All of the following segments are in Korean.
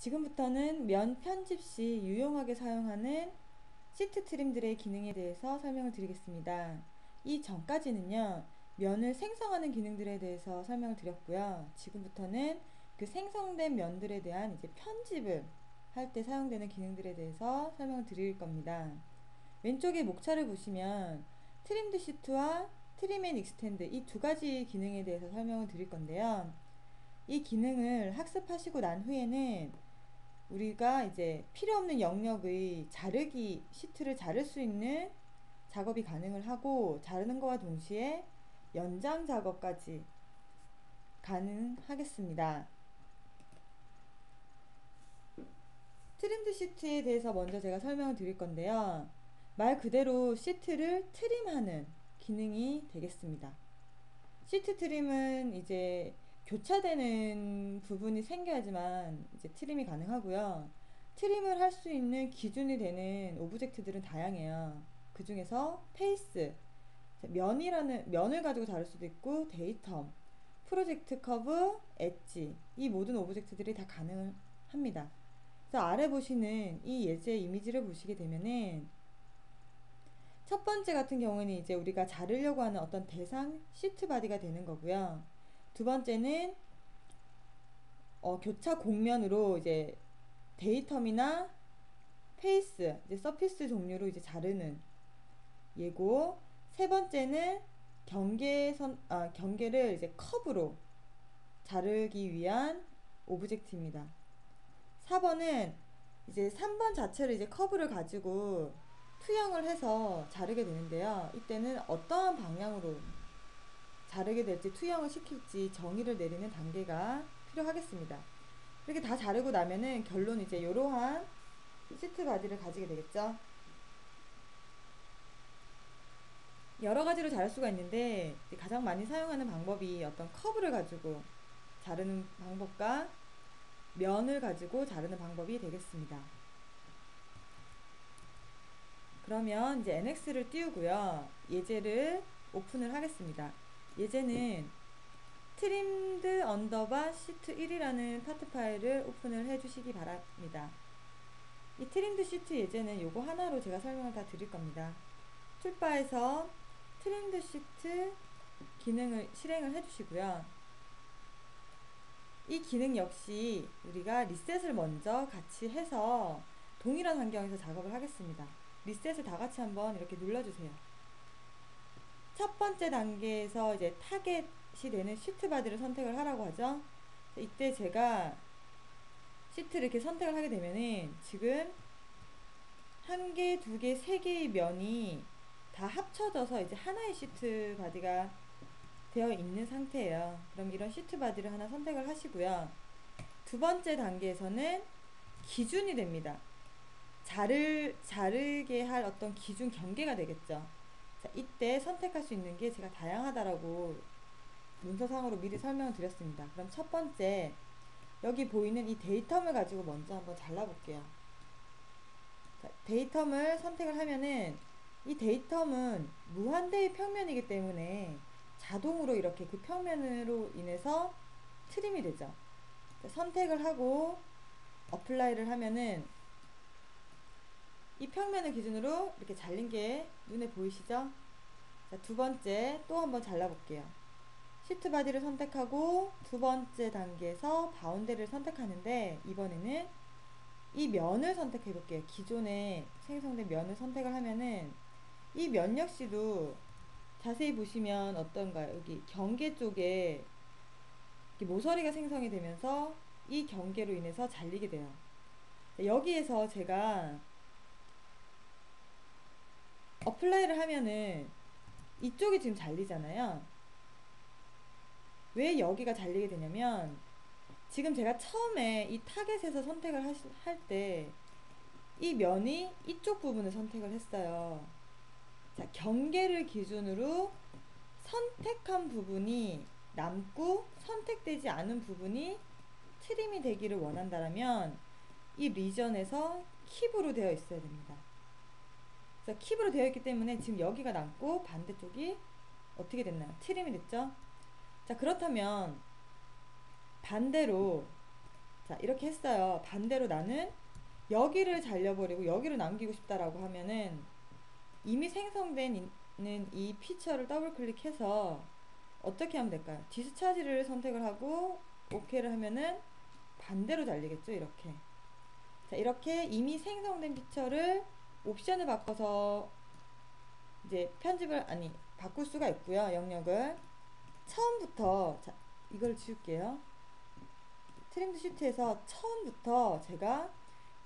지금부터는 면 편집 시 유용하게 사용하는 시트 트림들의 기능에 대해서 설명을 드리겠습니다. 이 전까지는요, 면을 생성하는 기능들에 대해서 설명을 드렸고요. 지금부터는 그 생성된 면들에 대한 이제 편집을 할 때 사용되는 기능들에 대해서 설명을 드릴 겁니다. 왼쪽에 목차를 보시면 트림드 시트와 트림 앤 익스텐드 이 두 가지 기능에 대해서 설명을 드릴 건데요. 이 기능을 학습하시고 난 후에는 우리가 이제 필요 없는 영역의 자르기 시트를 자를 수 있는 작업이 가능을 하고 자르는 것과 동시에 연장 작업까지 가능하겠습니다. 트림드 시트에 대해서 먼저 제가 설명을 드릴 건데요. 말 그대로 시트를 트림하는 기능이 되겠습니다. 시트 트림은 이제 교차되는 부분이 생겨야지만 이제 트림이 가능하고요. 트림을 할 수 있는 기준이 되는 오브젝트들은 다양해요. 그 중에서 페이스, 면이라는 면을 가지고 다룰 수도 있고 데이터, 프로젝트 커브, 엣지 이 모든 오브젝트들이 다 가능합니다. 그래서 아래 보시는 이 예제 이미지를 보시게 되면은 첫 번째 같은 경우는 이제 우리가 자르려고 하는 어떤 대상 시트 바디가 되는 거고요. 두 번째는 어, 교차 곡면으로 이제 데이텀이나 페이스, 이제 서피스 종류로 이제 자르는 예고. 세 번째는 경계선, 아, 경계를 이제 컵으로 자르기 위한 오브젝트입니다. 4번은 이제 3번 자체를 이제 커브를 가지고 투영을 해서 자르게 되는데요. 이때는 어떠한 방향으로 자르게 될지 투영을 시킬지 정의를 내리는 단계가 필요하겠습니다. 이렇게 다 자르고 나면은 결론 이제 이러한 시트 바디를 가지게 되겠죠. 여러 가지로 자를 수가 있는데 가장 많이 사용하는 방법이 어떤 커브를 가지고 자르는 방법과 면을 가지고 자르는 방법이 되겠습니다. 그러면 이제 NX를 띄우고요. 예제를 오픈을 하겠습니다. 예제는 트림드 언더바 시트 1이라는 파트 파일을 오픈을 해주시기 바랍니다. 이 트림드 시트 예제는 요거 하나로 제가 설명을 다 드릴 겁니다. 툴바에서 트림드 시트 기능을 실행을 해주시고요. 이 기능 역시 우리가 리셋을 먼저 같이 해서 동일한 환경에서 작업을 하겠습니다. 리셋을 다 같이 한번 이렇게 눌러주세요. 첫 번째 단계에서 이제 타겟이 되는 시트 바디를 선택을 하라고 하죠. 이때 제가 시트를 이렇게 선택을 하게 되면은 지금 한 개, 두 개, 세 개의 면이 다 합쳐져서 이제 하나의 시트 바디가 되어 있는 상태예요. 그럼 이런 시트 바디를 하나 선택을 하시고요. 두 번째 단계에서는 기준이 됩니다. 자를, 자르게 할 어떤 기준 경계가 되겠죠. 자, 이때 선택할 수 있는 게 제가 다양하다라고 문서상으로 미리 설명을 드렸습니다. 그럼 첫 번째, 여기 보이는 이 데이텀을 가지고 먼저 한번 잘라볼게요. 자, 데이텀을 선택을 하면은 이 데이텀은 무한대의 평면이기 때문에 자동으로 이렇게 그 평면으로 인해서 트림이 되죠. 자, 선택을 하고 어플라이를 하면은 이 평면을 기준으로 이렇게 잘린 게 눈에 보이시죠? 자, 두 번째 또 한번 잘라볼게요. 시트 바디를 선택하고 두 번째 단계에서 바운드를 선택하는데 이번에는 이 면을 선택해 볼게요. 기존에 생성된 면을 선택을 하면은 이 면 역시도 자세히 보시면 어떤가요? 여기 경계 쪽에 모서리가 생성이 되면서 이 경계로 인해서 잘리게 돼요. 여기에서 제가 어플라이를 하면은 이쪽이 지금 잘리잖아요. 왜 여기가 잘리게 되냐면 지금 제가 처음에 이 타겟에서 선택을 할 때 이 면이 이쪽 부분을 선택을 했어요. 자, 경계를 기준으로 선택한 부분이 남고 선택되지 않은 부분이 트림이 되기를 원한다면 이 리전에서 킵으로 되어 있어야 됩니다. 그래서 킵으로 되어 있기 때문에 지금 여기가 남고 반대쪽이 어떻게 됐나요? 트림이 됐죠? 자, 그렇다면 반대로 자, 이렇게 했어요. 반대로 나는 여기를 잘려버리고 여기를 남기고 싶다라고 하면은 이미 생성된 이 피처를 더블 클릭해서 어떻게 하면 될까요? 디스차지를 선택을 하고 OK를 하면은 반대로 잘리겠죠, 이렇게. 자, 이렇게 이미 생성된 피처를 옵션을 바꿔서 이제 편집을 아니 바꿀 수가 있고요. 영역을 처음부터 자, 이걸 지울게요. 트렌드 시트에서 처음부터 제가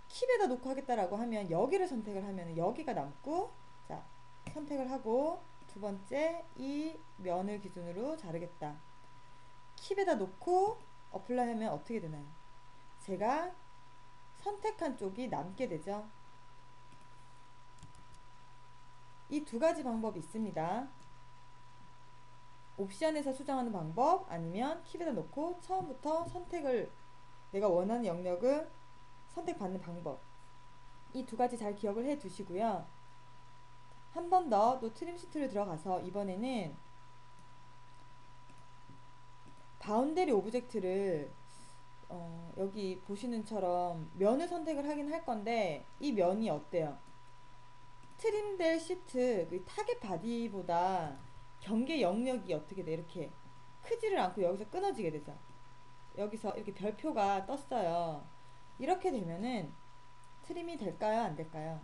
킵에다 놓고 하겠다라고 하면 여기를 선택을 하면 여기가 남고 자 선택을 하고 두 번째 이 면을 기준으로 자르겠다. 킵에다 놓고 어플라이 하면 어떻게 되나요? 제가 선택한 쪽이 남게 되죠. 이 두 가지 방법이 있습니다. 옵션에서 수정하는 방법 아니면 킵에다 놓고 처음부터 선택을 내가 원하는 영역을 선택받는 방법 이 두 가지 잘 기억을 해 두시고요. 한 번 더 또 트림 시트를 들어가서 이번에는 바운데리 오브젝트를 어, 여기 보시는처럼 면을 선택을 하긴 할 건데 이 면이 어때요? 트림될 시트 그 타겟 바디보다 경계 영역이 어떻게 돼 이렇게 크지를 않고 여기서 끊어지게 되죠. 여기서 이렇게 별표가 떴어요. 이렇게 되면은 트림이 될까요? 안 될까요?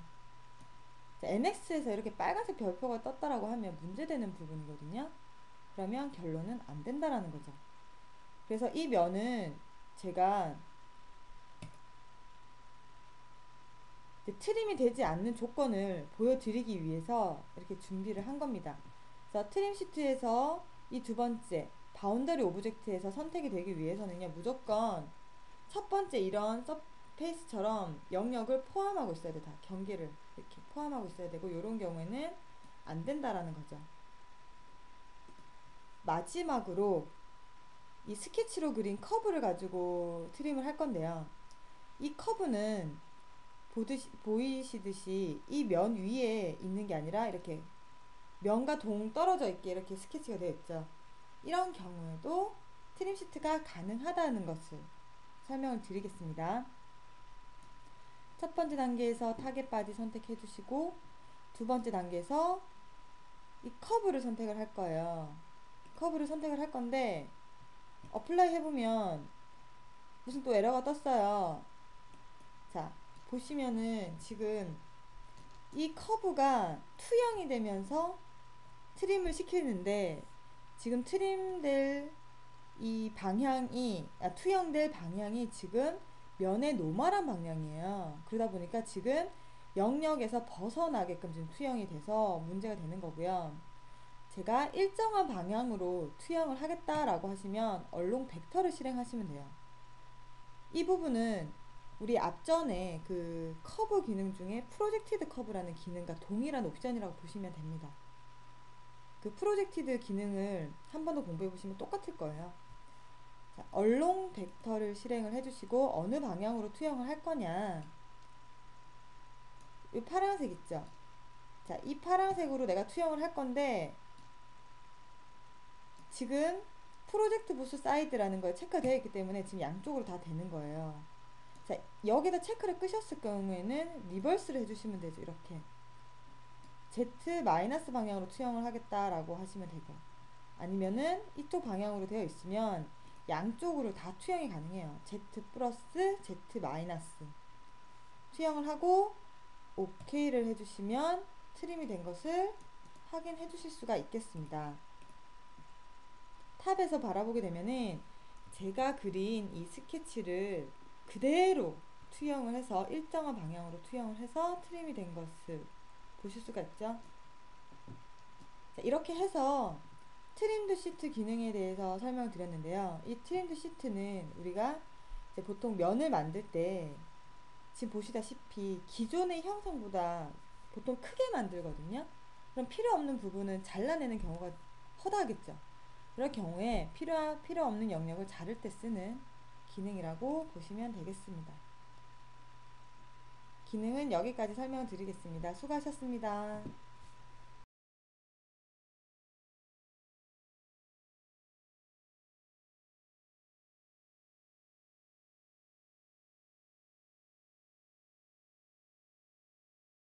자, NX에서 이렇게 빨간색 별표가 떴다라고 하면 문제되는 부분이거든요. 그러면 결론은 안 된다라는 거죠. 그래서 이 면은 제가 트림이 되지 않는 조건을 보여드리기 위해서 이렇게 준비를 한 겁니다. 그래서 트림 시트에서 이 두 번째 바운더리 오브젝트에서 선택이 되기 위해서는요 무조건 첫 번째 이런 서페이스처럼 영역을 포함하고 있어야 돼 다. 경계를 이렇게 포함하고 있어야 되고 이런 경우에는 안 된다라는 거죠. 마지막으로 이 스케치로 그린 커브를 가지고 트림을 할 건데요. 이 커브는 보듯이, 보이시듯이 이 면 위에 있는 게 아니라 이렇게 면과 동 떨어져 있게 이렇게 스케치가 되어 있죠. 이런 경우에도 트림 시트가 가능하다는 것을 설명을 드리겠습니다. 첫 번째 단계에서 타겟 바디 선택해 주시고 두 번째 단계에서 이 커브를 선택을 할 거예요. 커브를 선택을 할 건데 어플라이 해보면 무슨 또 에러가 떴어요. 자 보시면은 지금 이 커브가 투영이 되면서 트림을 시키는데 지금 트림될 이 방향이 아, 투영될 방향이 지금 면의 노멀한 방향이에요. 그러다 보니까 지금 영역에서 벗어나게끔 지금 투영이 돼서 문제가 되는 거고요. 제가 일정한 방향으로 투영을 하겠다라고 하시면 얼롱 벡터를 실행하시면 돼요. 이 부분은 우리 앞전에 그 커브 기능 중에 프로젝티드 커브라는 기능과 동일한 옵션이라고 보시면 됩니다. 그 프로젝티드 기능을 한 번 더 공부해 보시면 똑같을 거예요. 자, 얼롱 벡터를 실행을 해주시고 어느 방향으로 투영을 할 거냐 이 파란색 있죠? 자, 이 파란색으로 내가 투영을 할 건데 지금 프로젝트 부스 사이드라는 거에 체크되어 있기 때문에 지금 양쪽으로 다 되는 거예요. 자, 여기다 체크를 끄셨을 경우에는 리버스를 해주시면 되죠. 이렇게. Z 마이너스 방향으로 투영을 하겠다라고 하시면 되고 아니면은 이쪽 방향으로 되어 있으면 양쪽으로 다 투영이 가능해요. Z 플러스 Z 마이너스 투영을 하고 OK를 해주시면 트림이 된 것을 확인해 주실 수가 있겠습니다. 탑에서 바라보게 되면은 제가 그린 이 스케치를 그대로 투영을 해서 일정한 방향으로 투영을 해서 트림이 된 것을 보실 수가 있죠. 자, 이렇게 해서 트림드 시트 기능에 대해서 설명을 드렸는데요. 이 트림드 시트는 우리가 보통 면을 만들 때 지금 보시다시피 기존의 형성보다 보통 크게 만들거든요. 그럼 필요 없는 부분은 잘라내는 경우가 허다하겠죠. 그럴 경우에 필요, 필요 없는 영역을 자를 때 쓰는 기능이라고 보시면 되겠습니다. 기능은 여기까지 설명드리겠습니다. 수고하셨습니다.